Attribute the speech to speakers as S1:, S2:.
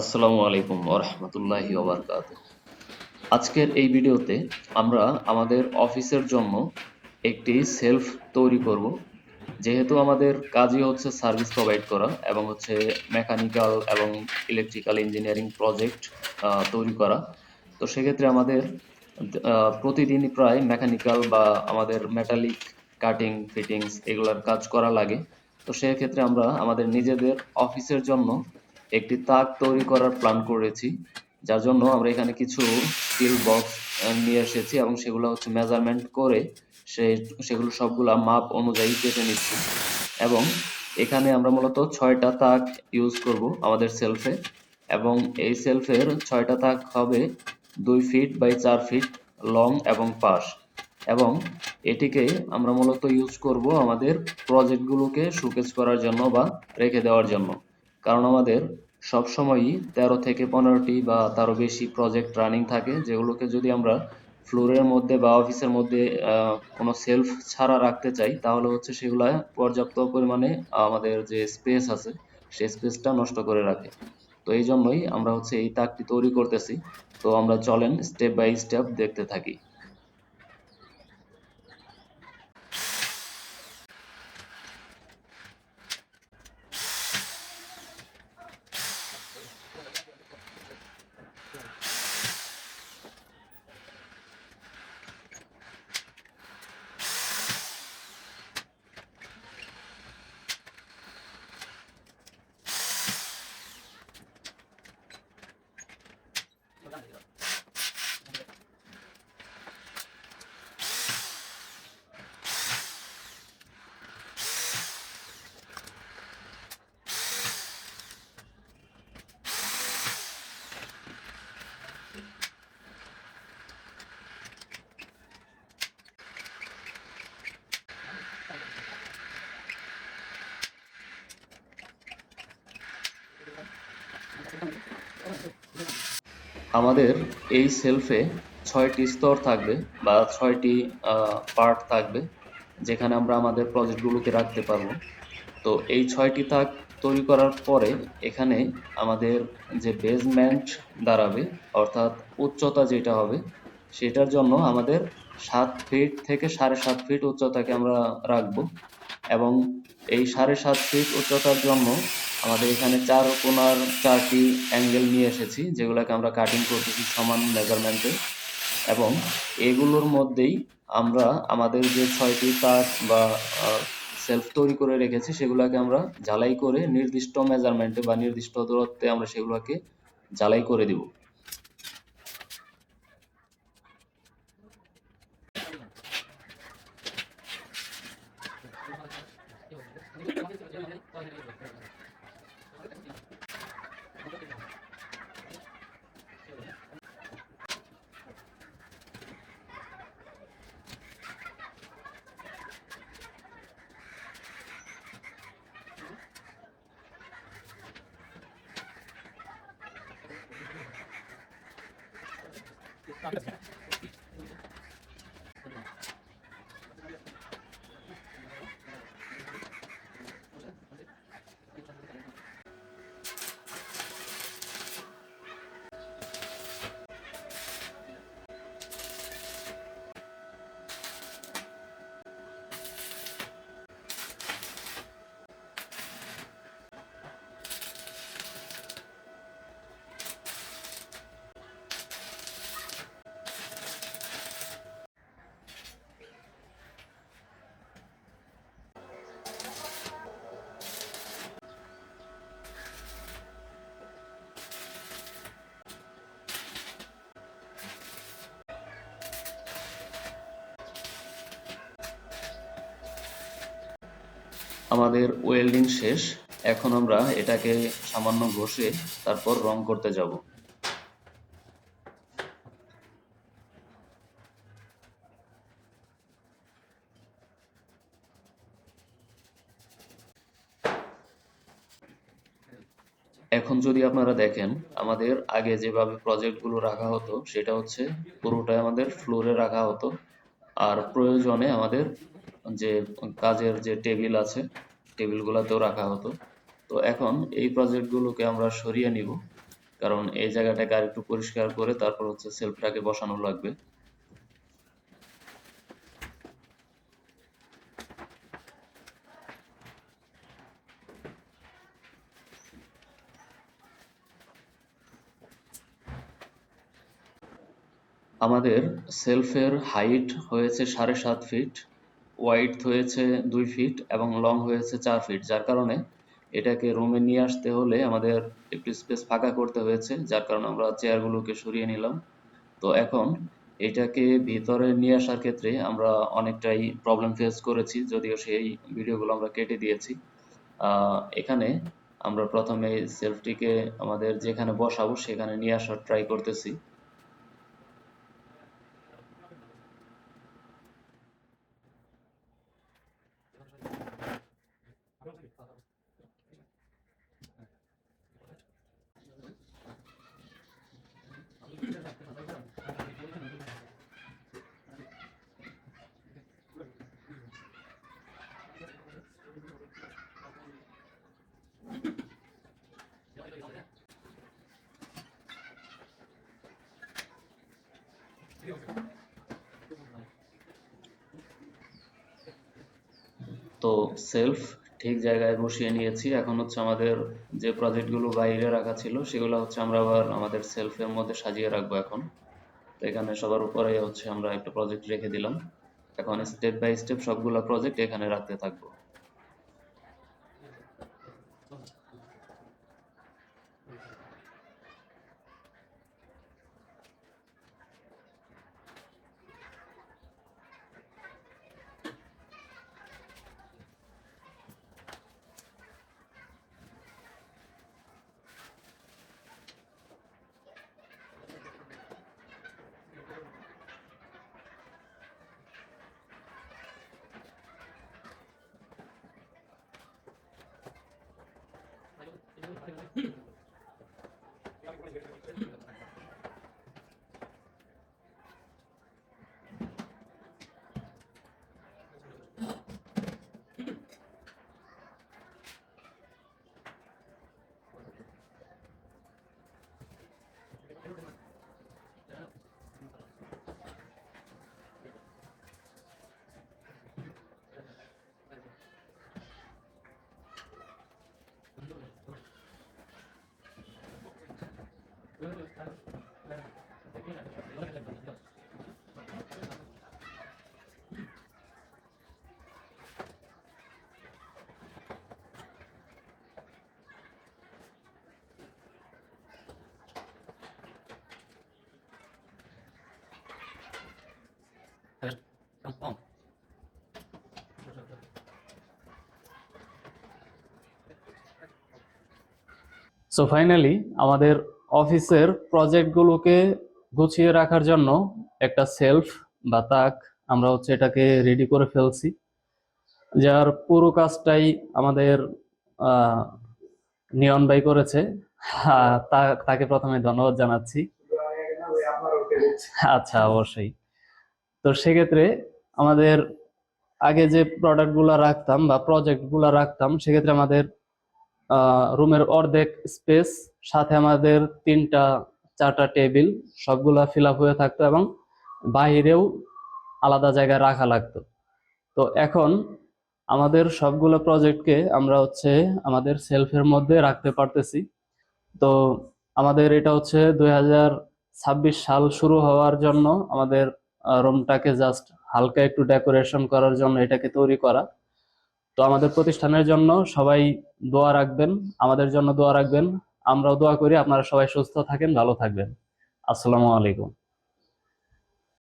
S1: আসসালামু আলাইকুম ওরহমতুল্লাহি ওবরকাত আজকের এই ভিডিওতে আমরা আমাদের অফিসের জন্য একটি সেলফ তৈরি করব, যেহেতু আমাদের কাজই হচ্ছে সার্ভিস প্রোভাইড করা এবং হচ্ছে মেকানিক্যাল এবং ইলেকট্রিক্যাল ইঞ্জিনিয়ারিং প্রজেক্ট তৈরি করা। তো সেক্ষেত্রে আমাদের প্রতিদিনই প্রায় মেকানিক্যাল বা আমাদের মেটালিক কাটিং, ফিটিংস এগুলোর কাজ করা লাগে। তো সেক্ষেত্রে আমরা আমাদের নিজেদের অফিসের জন্য একটি তাক তৈরি করার প্ল্যান করেছি, যার জন্য আমরা এখানে কিছু স্টিল বক্স নিয়ে এসেছি এবং সেগুলো হচ্ছে মেজারমেন্ট করে সে, সেগুলো সবগুলা মাপ অনুযায়ী কেটে নিচ্ছি। এবং এখানে আমরা মূলত ছয়টা তাক ইউজ করব আমাদের সেলফে এবং এই সেলফের ছয়টা তাক হবে দুই ফিট বাই চার ফিট লং এবং পাশ। এবং এটিকে আমরা মূলত ইউজ করব আমাদের প্রজেক্টগুলোকে শোকেস করার জন্য বা রেখে দেওয়ার জন্য। কারণ আমাদের সবসময়ই তেরো থেকে পনেরোটি বা তারও বেশি প্রজেক্ট রানিং থাকে, যেগুলোকে যদি আমরা ফ্লোরের মধ্যে বা অফিসের মধ্যে কোনো সেলফ ছাড়া রাখতে চাই, তাহলে হচ্ছে সেগুলো পর্যাপ্ত পরিমাণে আমাদের যে স্পেস আছে, সেই স্পেসটা নষ্ট করে রাখে। তো এই জন্যই আমরা হচ্ছে এই তাকটি তৈরি করতেছি। তো আমরা চলেন স্টেপ বাই স্টেপ দেখতে থাকি। আমাদের এই সেলফে ছয়টি স্তর থাকবে বা ছয়টি পার্ট থাকবে যেখানে আমরা আমাদের প্রজেক্টগুলোকে রাখতে পারব। তো এই ছয়টি তাক তৈরি করার পরে এখানে আমাদের যে বেসমেন্ট দাঁড়াবে, অর্থাৎ উচ্চতা যেটা হবে, সেটার জন্য আমাদের সাত ফিট থেকে সাড়ে সাত ফিট উচ্চতাকে আমরা রাখব এবং এই সাড়ে সাত ফিট উচ্চতার জন্য আমাদের এখানে চার কোনার চারটি অ্যাঙ্গেল নিয়ে এসেছি, যেগুলোকে আমরা কাটিং করতেছি সমান মেজারমেন্টে এবং এগুলোর মধ্যেই আমরা আমাদের যে ছয়টি তার বা সেলফ তৈরি করে রেখেছি, সেগুলোকে আমরা জ্বালাই করে নির্দিষ্ট মেজারমেন্টে বা নির্দিষ্ট দূরত্বে আমরা সেগুলোকে জ্বালাই করে দিব। Not this guy. আমাদের ওয়েল্ডিং শেষ। এখন আমরা এটাকে সামান্য ঘষে তারপর রং করতে যাব। এখন যদি আপনারা দেখেন, আমাদের আগে যেভাবে প্রজেক্টগুলো রাখা হতো, সেটা হচ্ছে পুরোটাই আমাদের ফ্লোরে রাখা হতো। আর প্রয়োজনে আমাদের যে কাজের যে টেবিল আছে, টেবিলগুলোতেও রাখা হতো। তো এখন এই প্রজেক্টগুলোকে আমরা সরিয়ে নিব, কারণ এই জায়গাটাকে আর একটু পরিষ্কার করে তারপর হচ্ছে সেলফটাকে বসানো লাগবে। আমাদের সেলফের হাইট হয়েছে সাড়ে সাত ফিট। ওয়াইড হয়েছে দুই ফিট এবং লং হয়েছে চার ফিট যার কারণে এটাকে রুমে নিয়ে আসতে হলে আমাদের একটু স্পেস ফাঁকা করতে হয়েছে, যার কারণে আমরা চেয়ারগুলোকে সরিয়ে নিলাম। তো এখন এটাকে ভিতরে নিয়ে আসার ক্ষেত্রে আমরা অনেকটাই প্রবলেম ফেস করেছি, যদিও সেই ভিডিওগুলো আমরা কেটে দিয়েছি। এখানে আমরা প্রথমে সেলফটিকে আমাদের যেখানে বসাবো সেখানে নিয়ে আসার ট্রাই করতেছি। তো সেলফ ঠিক জায়গায় বসিয়ে নিয়েছি। এখন হচ্ছে আমাদের যে প্রজেক্টগুলো বাইরে রাখা ছিল, সেগুলো হচ্ছে আমরা আবার আমাদের সেলফের মধ্যে সাজিয়ে রাখব এখন। তো এখানে সবার উপরে হচ্ছে আমরা একটা প্রজেক্ট রেখে দিলাম। এখন স্টেপ বাই স্টেপ সবগুলো প্রজেক্ট এখানে রাখতে থাকব। Thank you.
S2: সো ফাইনালি আমাদের অফিসের প্রজেক্টগুলোকে গুছিয়ে রাখার জন্য একটা সেলফ বা তাক আমরা হচ্ছে এটাকে রেডি করে ফেলছি। যার পুরো কাজটাই আমাদের নিয়ন ভাই করেছে। তাকে প্রথমে ধন্যবাদ জানাচ্ছি। আচ্ছা অবশ্যই। তো সেক্ষেত্রে আমাদের আগে যে প্রোডাক্টগুলো রাখতাম বা প্রজেক্টগুলো রাখতাম, সেক্ষেত্রে আমাদের রুমের অর্ধেক স্পেস সাথে আমাদের তিনটা, চারটা টেবিল, সবগুলা ফিল হয়ে থাকতো এবং বাইরেও আলাদা জায়গায় রাখা লাগতো। তো এখন আমাদের সবগুলো প্রজেক্টকে আমরা হচ্ছে আমাদের সেলফের মধ্যে রাখতে পারতেছি। তো আমাদের এটা হচ্ছে দুই হাজার ছাব্বিশ সাল শুরু হওয়ার জন্য আমাদের রুমটাকে জাস্ট হালকা একটু ডেকোরেশন করার জন্য এটাকে তৈরি করা। তো আমাদের প্রতিষ্ঠানের জন্য সবাই দোয়া রাখবেন, আমাদের জন্য দোয়া রাখবেন। আমরাও দোয়া করি আপনারা সবাই সুস্থ থাকেন ভালো থাকবেন। আসসালামু আলাইকুম।